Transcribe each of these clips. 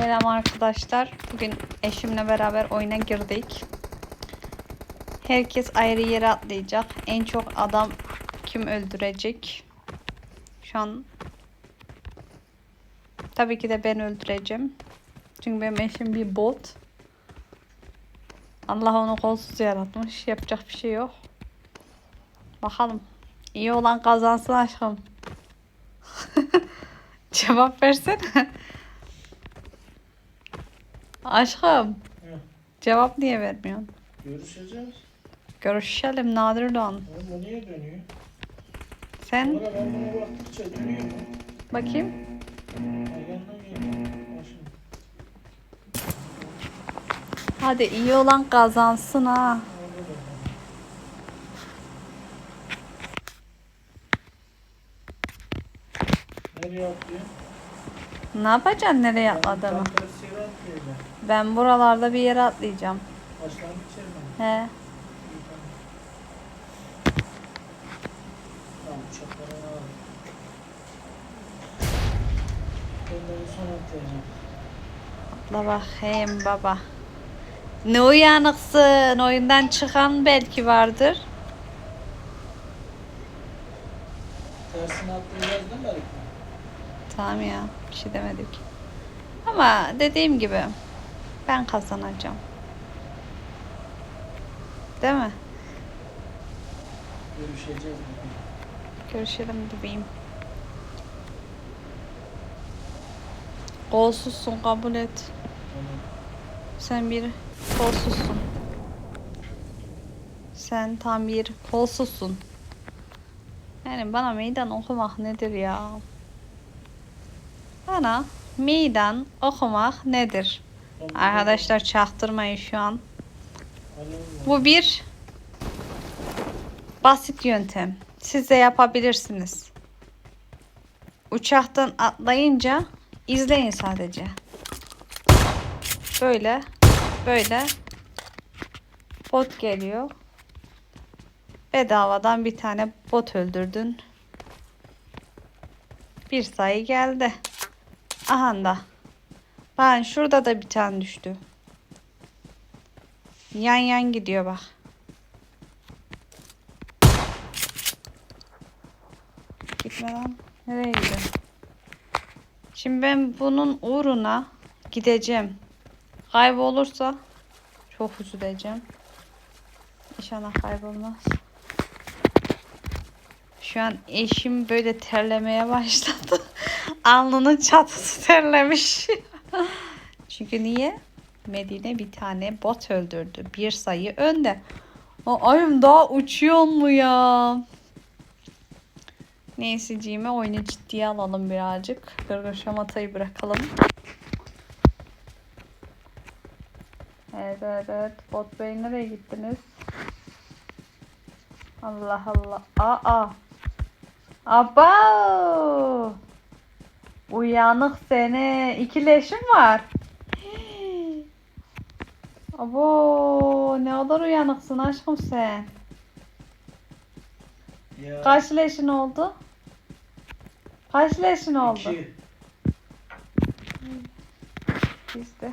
Selam arkadaşlar. Bugün eşimle beraber oyuna girdik. Herkes ayrı yere atlayacak. En çok adam kim öldürecek? Şu an tabii ki de ben öldüreceğim. Çünkü benim eşim bir bot. Allah onu kolsuz yaratmış. Yapacak bir şey yok. Bakalım. İyi olan kazansın aşkım. Cevap versene. Aşkım. Hı. Cevap niye vermiyorsun? Görüşeceğiz. Görüşelim Nadir Doğan. Bu niye dönüyor? Sen ben buna baktıkça dönüyor mu? bakayım. Ayağından geliyor. Başım. Hadi iyi olan kazansın ha. Orada da var. Nereye atlıyor? Ne yapacaksın nereye atladığımı? Tam tersi yere atlıyor da. Ben buralarda bir yere atlayacağım. Başlangıç yerine. He. Tamam. Al. Atlayacağım. Atla bakayım baba. Ne uyanıksın. Oyundan çıkan belki vardır. Tersine atlayacağız değil mi? Tamam ya. Bir şey demedik. Ama dediğim gibi ben kazanacağım. Değil mi? Görüşeceğiz bugün. Görüşelim bebeğim. Kolsuzsun kabul et. Tamam. Sen bir kolsuzsun. Sen tam bir kolsuzsun. Yani bana meydan okumak nedir ya? Bana meydan okumak nedir? Arkadaşlar çaktırmayın şu an. Bu bir basit yöntem. Siz de yapabilirsiniz. Uçaktan atlayınca izleyin sadece. Böyle böyle bot geliyor. Bedavadan bir tane bot öldürdün. Bir sayı geldi. Aha da. Ben şurada da bir tane düştü. Yan yan gidiyor bak. Gitme lan. Nereye gidiyor? Şimdi ben bunun uğruna gideceğim. Kaybolursa çok üzüleceğim. İnşallah kaybolmaz. Şu an eşim böyle terlemeye başladı. Alnının çatısı terlemiş. Çünkü niye? Medine bir tane bot öldürdü. Bir sayı önde. O ayım daha uçuyor mu ya? Neyse oyunu ciddiye alalım birazcık. Gırgır bırakalım. Evet evet evet. Bot bey nereye gittiniz? Allah Allah. Aa. Aba. Uyanık seni. İki leşim var. Abo ne kadar uyanıksın aşkım sen. Ya. Kaç leşin oldu? Kaç leşin oldu? İki. Bizde.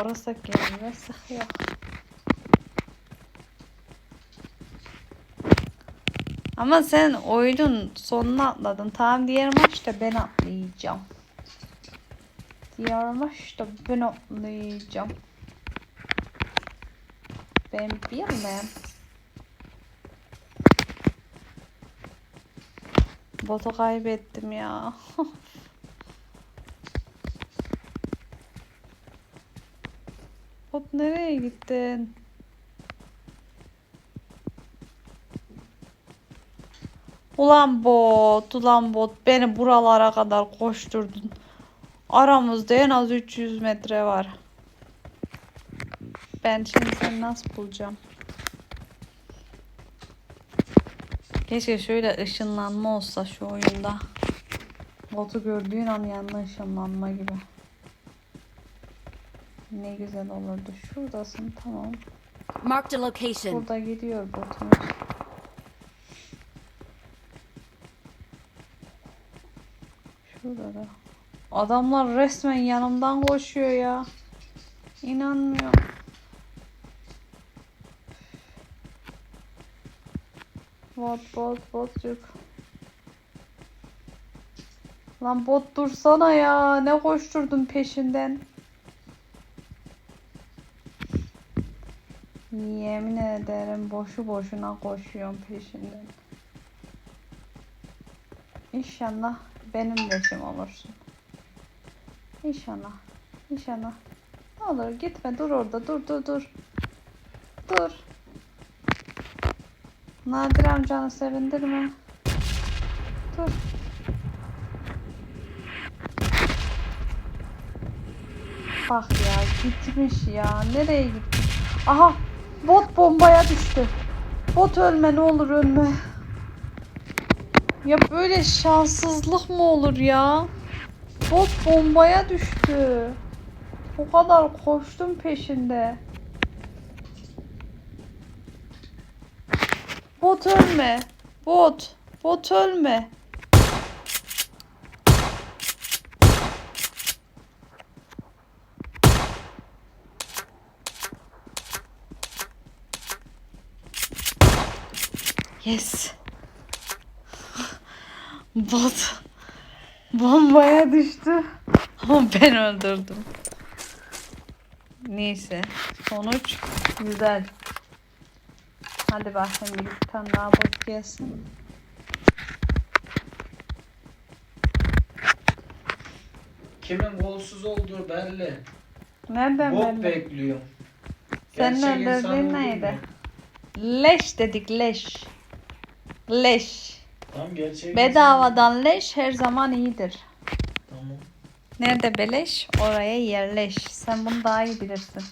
Orası gelmiyor sıkıyor. Ama sen oyunun sonuna atladın. Tamam diğer maçta ben atlayacağım. Diğer maçta ben atlayacağım. Ben bilmem. Botu kaybettim ya. Bot nereye gittin? Ulan bot, ulan bot beni buralara kadar koşturdun. Aramızda en az 300 metre var. Ben şimdi seni nasıl bulacağım? Keşke şöyle ışınlanma olsa şu oyunda. Botu gördüğün an yanına ışınlanma gibi. Ne güzel olurdu. Şuradasın tamam. Marked a location. Burada gidiyor botumuz. Şurada da. Adamlar resmen yanımdan koşuyor ya. İnanmıyorum. Bot bot botcuk. Lan bot dursana ya. Ne koşturdun peşinden? Yemin ederim boşu boşuna koşuyorum peşinden. İnşallah benim leşim olursun. İnşallah. İnşallah. Ne olur gitme dur orada dur dur dur. Dur. Nadir amcanı sevindirme. Dur. Bak ya gitmiş ya. Nereye gitti? Aha bot bombaya düştü. Bot ölme ne olur ölme. Ya böyle şanssızlık mı olur ya? Bot bombaya düştü. O kadar koştum peşinde. Bot ölme. Bot. Bot ölme. Yes. Bot bombaya düştü. Ama ben öldürdüm. Neyse. Sonuç güzel. Hadi bakayım bir tane daha bot gelsin. Kimin golsüz olduğu belli. Nereden Bot belli? bekliyor. Senin öldürdüğün neydi? Leş dedik leş. Leş. Tamam gerçek Bedavadan leş her zaman iyidir. Tamam. Nerede beleş oraya yerleş. Sen bunu daha iyi bilirsin.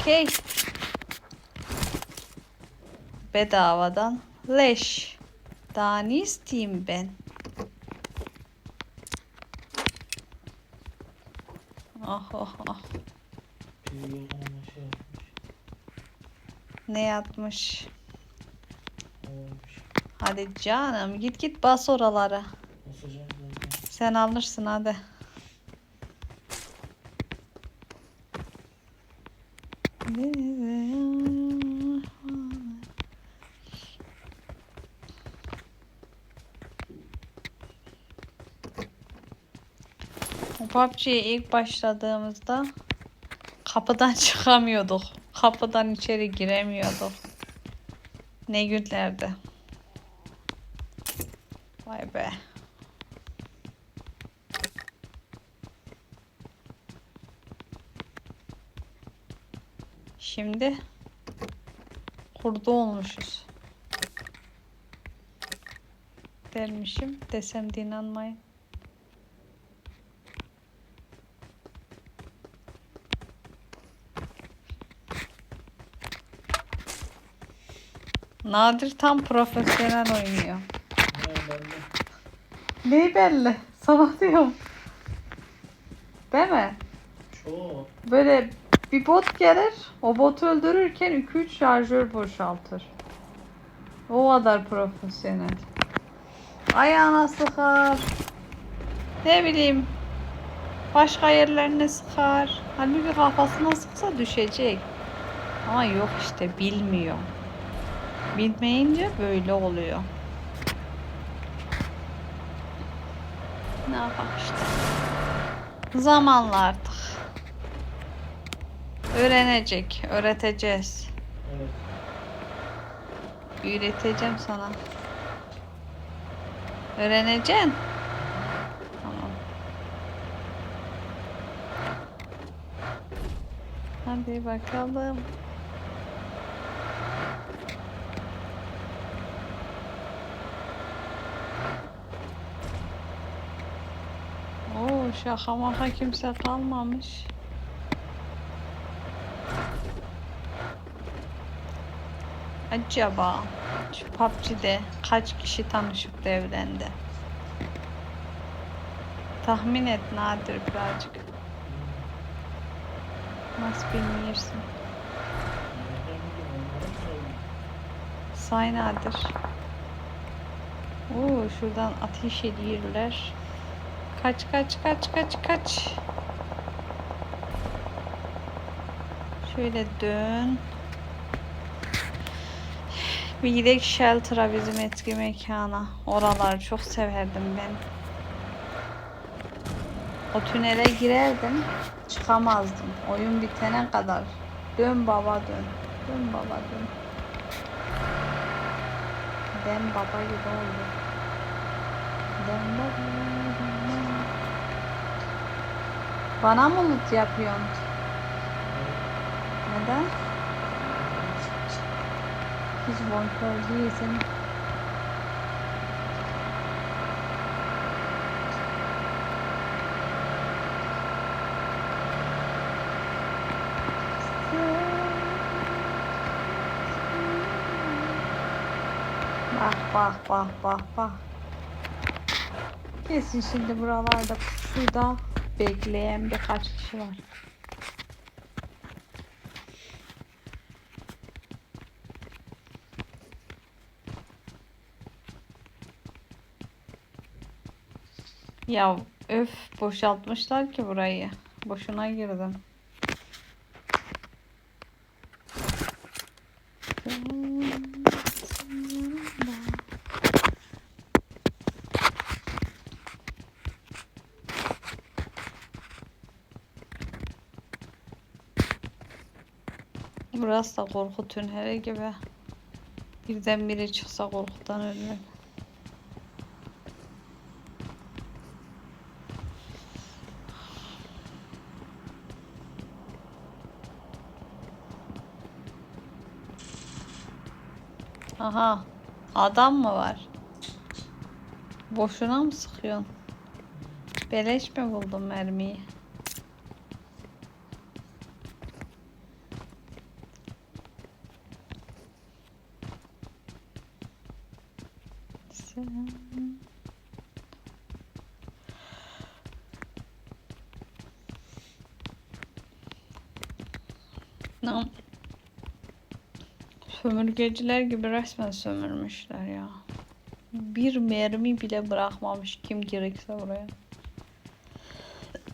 Okey. Bedavadan leş. Daha ne isteyeyim ben? Oh oh oh. Yok ama şey yapmış. Ne? Olmuş. Hadi canım git git bas oralara. Basacağım zaten. Sen alırsın hadi. PUBG'ye ilk başladığımızda kapıdan çıkamıyorduk. Kapıdan içeri giremiyorduk. Ne günlerdi. Vay be. Şimdi kurdu olmuşuz. Dermişim desem de inanmayın. Nadir tam profesyonel oynuyor. Ne belli. Neyi belli? Sana diyorum. Değil mi? Çok. Böyle bir bot gelir, o botu öldürürken 2-3 şarjör boşaltır. O kadar profesyonel. Ayağına sıkar. Ne bileyim. Başka yerlerine sıkar. Halbuki kafasına sıksa düşecek. Ama yok işte bilmiyor. Bilmeyince böyle oluyor. Ne yapalım işte. Zamanla artık. Öğrenecek, öğreteceğiz. Evet. Öğreteceğim sana. Öğreneceksin. Tamam. Hadi bakalım. Oo şaka maka kimse kalmamış. Acaba şu PUBG'de kaç kişi tanışıp da evlendi? Tahmin et nadir birazcık. Nasıl bilmiyorsun? Say nadir. Oo, şuradan ateş ediyorlar. Kaç kaç kaç kaç kaç. Şöyle dön. Bir gidelim Shelter'a bizim eski mekana. Oraları çok severdim ben. O tünele girerdim. Çıkamazdım. Oyun bitene kadar. Dön baba dön. Dön baba dön. Ben baba gibi oldu. Dön baba. Bana mı loot yapıyorsun? Neden? Hiç bonkör değilsin. Bak bak bak bak bak. Kesin şimdi buralarda şurada bekleyen birkaç kişi var. Ya öf boşaltmışlar ki burayı. Boşuna girdim. Burası da korku tüneli gibi. Birden biri çıksa korkudan ölürüm. Aha. Adam mı var? Boşuna mı sıkıyorsun? Beleş mi buldun mermiyi? Sen- Sömürgeciler gibi resmen sömürmüşler ya. Bir mermi bile bırakmamış kim gerekse buraya.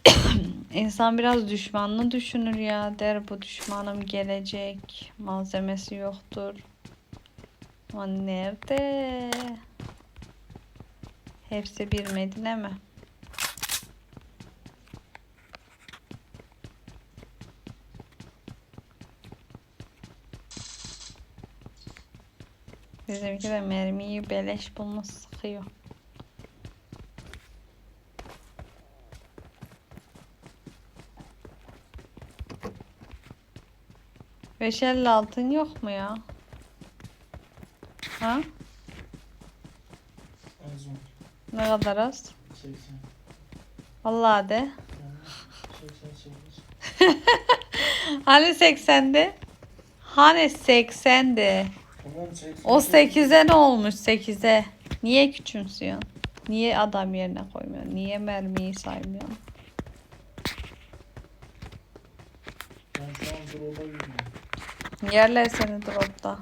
İnsan biraz düşmanını düşünür ya. Der bu düşmanım gelecek. Malzemesi yoktur. Ama nerede? Hepsi bir Medine mi? Bizimki de mermiyi beleş bulmuş sıkıyor. Beş elli altın yok mu ya? Ha? Az mı? Ne kadar az? 80. Vallahi de. Yani 88. Hani 80'di? Hani 80'di? Tamam 80. O 8'e ne olmuş 8'e? Niye küçümsüyorsun? Niye adam yerine koymuyorsun? Niye mermiyi saymıyorsun? Ben şu an drop'a gidiyorum. Yerler seni dropta.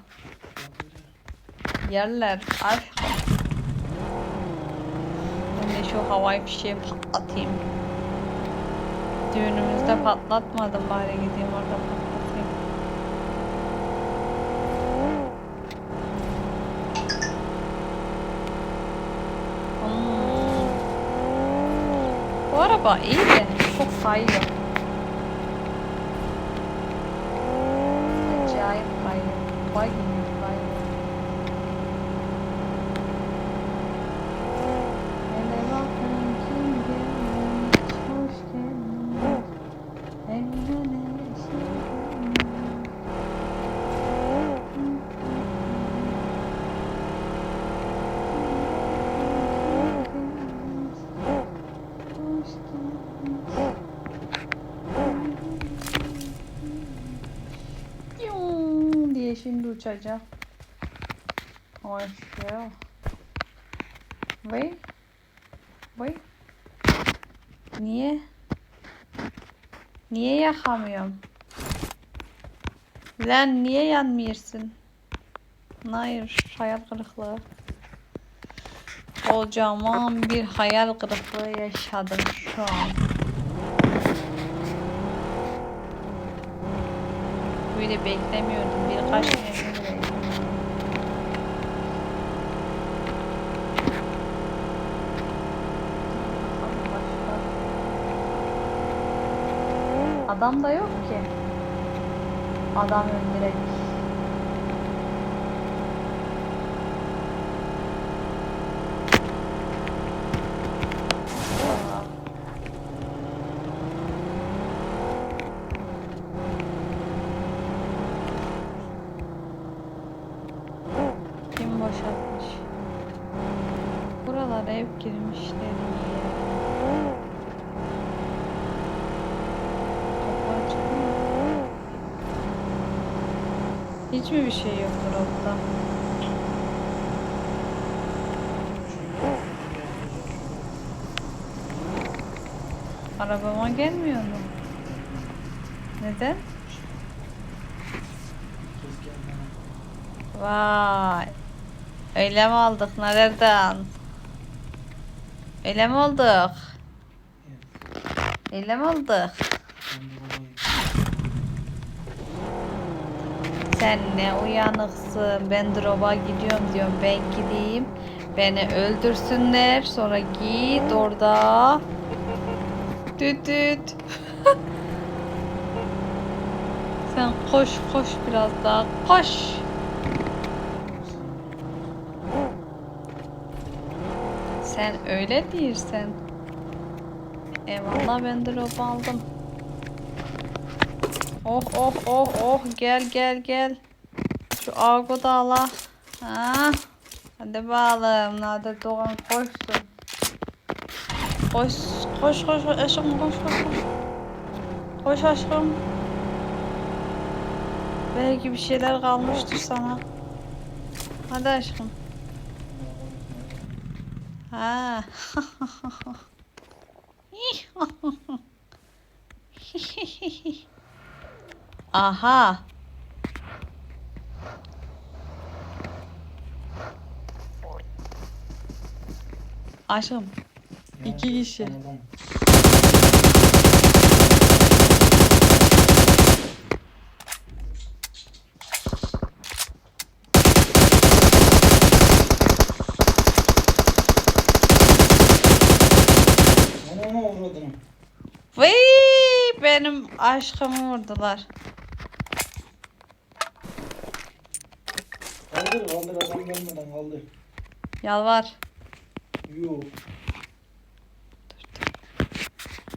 Yerler. Ay. De şu havai fişeği patlatayım. Düğünümüzde patlatmadım bari gideyim orada patlatayım. Hmm. Bu araba iyi de çok kayıyor. Uçacak. Ya. Vay. Vay. Niye? Niye yakamıyorum? Lan niye yanmıyorsun? Hayır, hayal kırıklığı. Kocaman bir hayal kırıklığı yaşadım şu an. Böyle beklemiyordum birkaç bile. Adam da yok ki. Adam öldürek. Kim boşaltmış? Buralara mı? Hiç mi bir şey yok dropta? Arabama gelmiyor mu? Neden? Vay. Öyle mi aldık? Nereden? Öyle mi olduk? Öyle mi olduk? Sen ne uyanıksın. Ben drop'a gidiyorum diyorum. Ben gideyim. Beni öldürsünler. Sonra git orada. Düt düt. Sen koş koş biraz daha. Koş. Sen öyle değilsen. Eyvallah ben drop aldım. Oh oh oh oh gel gel gel. Şu argo da ala. Ha. Hadi bakalım. Hadi Doğan koşsun. Koş koş koş koş aşkım koş koş koş. Koş aşkım. Belki bir şeyler kalmıştır sana. Hadi aşkım. Ha. Aha. Aşkım. İki kişi. Tamam. Benim aşkımı vurdular. Kaldır kaldır adam gelmeden kaldır. Yalvar. Yok.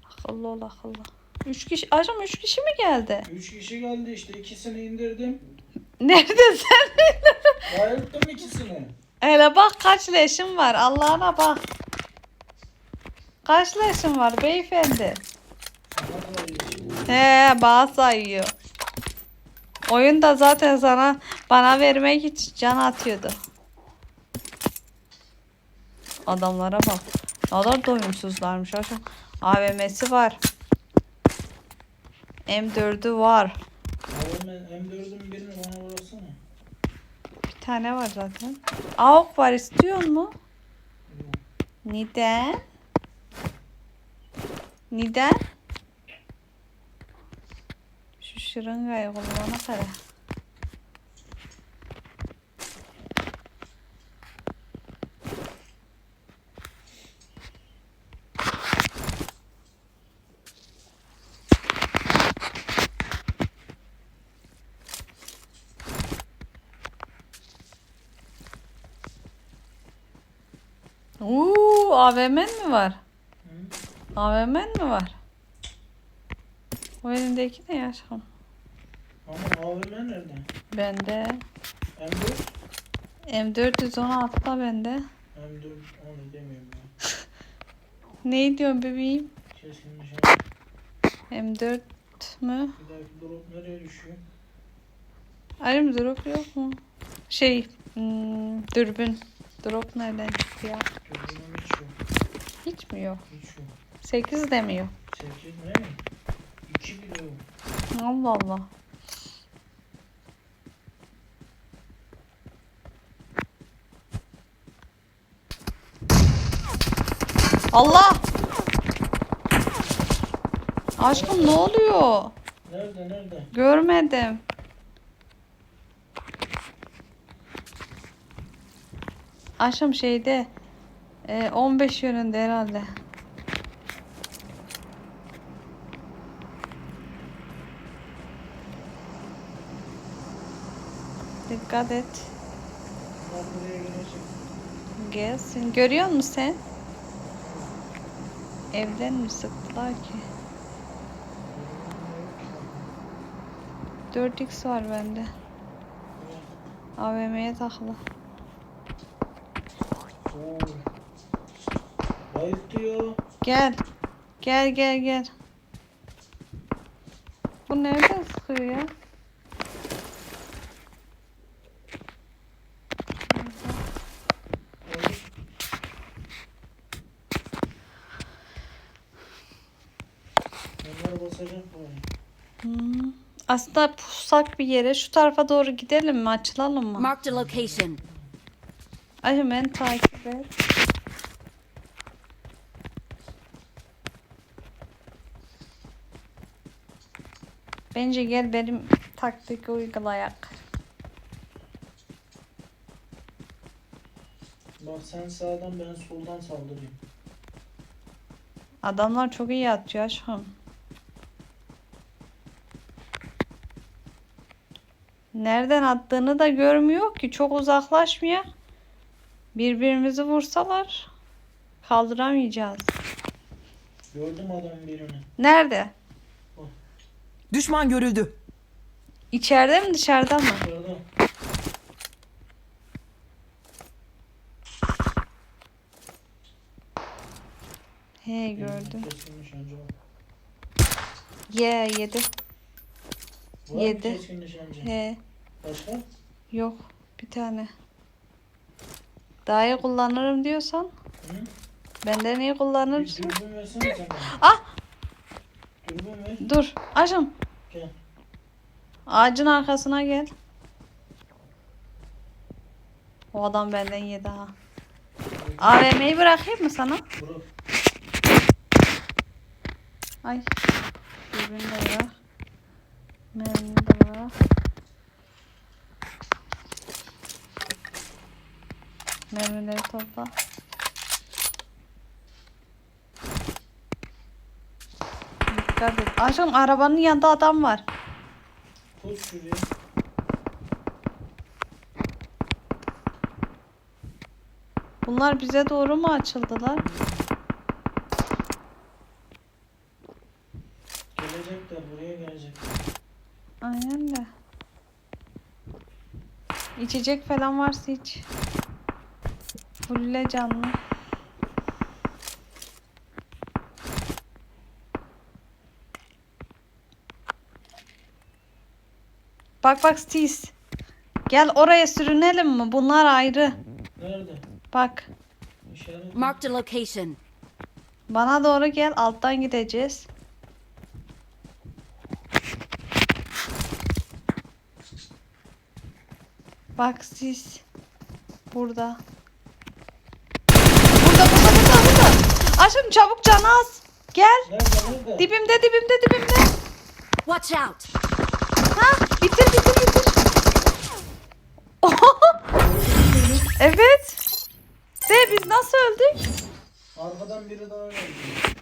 Akıllı ol akıllı. Üç kişi, aşkım üç kişi mi geldi? Üç kişi geldi işte ikisini indirdim. Nerede sen? Bayılttım ikisini. Hele bak kaç leşim var. Allah'ına bak. Kaç leşim var beyefendi? He bana sayıyor. Oyun da zaten sana bana vermek için can atıyordu. Adamlara bak. Ne kadar doyumsuzlarmış aşkım. AVM'si var. M4'ü var. Ben M4'ün birini bana uğrasana. Bir tane var zaten. AUK var istiyor mu? Neden? Neden? Şu şırıngayı kullanana kadar. Uuu AVM'n mi var? AVM'n mi var? O elindeki ne ya aşkım? AVM nerede? Bende. M4? M416'da bende. M4 onu demiyorum ya. Ne diyorsun bebeğim? Keskin nişan. M4 mü? Bir dahaki drop nereye düşüyor? Ayrım drop yok mu? Şey, hmm, dürbün. Drop nereden çıktı ya? Gözümün hiç yok. Hiç mi yok? Hiç yok. 8 de mi yok? 8 ne? 2 bile yok. Allah Allah. Allah! Aşkım ne oluyor? Nerede nerede? Görmedim. Aşkım şeyde e, 15 yönünde herhalde. Dikkat et. Gelsin. Görüyor musun sen? Evden mi sıktılar ki? 4x var bende. AVM'ye takılı. Bayık diyor. Gel. Gel gel gel. Bu nereden sıkıyor ya? Onlar basacak burayı. Hmm. Aslında pusak bir yere şu tarafa doğru gidelim mi? Açılalım mı? Marked a location. Ay hemen takip et. Bence gel benim taktik uygulayak. Bak sen sağdan ben soldan saldırayım. Adamlar çok iyi atıyor aşkım. Nereden attığını da görmüyor ki. Çok uzaklaşmıyor. Birbirimizi vursalar kaldıramayacağız. Gördüm adamın birini. Nerede? Düşman görüldü. İçeride mi dışarıda mı? Dışarıda. He gördüm. Kesilmiş önce. Ye yedi. Var mı Yedi. keskin nişancı? He Başka? yok bir tane. Daha iyi kullanırım diyorsan Hı? benden iyi Bir kullanırsın. dürbün versene sen bana. Ah! Dürbün ver. Dur aşkım. Gel. Ağacın arkasına gel. O adam benden yedi ha. AVM'yi bırakayım mı sana? Bırak. Ay. Dürbünü de bırak. Mermi de bırak. Mermileri topla. Dikkat et. Aşkım arabanın yanında adam var. Tut şuraya. Bunlar bize doğru mu açıldılar? Gelecekler buraya gelecekler. Aynen de. İçecek falan varsa hiç. Fulle canlı. Bak bak Stis. Gel oraya sürünelim mi? Bunlar ayrı. Nerede? Bak. İşaret. Marked a location. Bana doğru gel. Alttan gideceğiz. Bak siz. Burada burada burada burada. Aşkım çabuk can az. Gel. Nerede nerede? Dibimde dibimde dibimde. Watch out! Ha bitir bitir bitir. evet. De biz nasıl öldük? Arkadan biri daha geldi.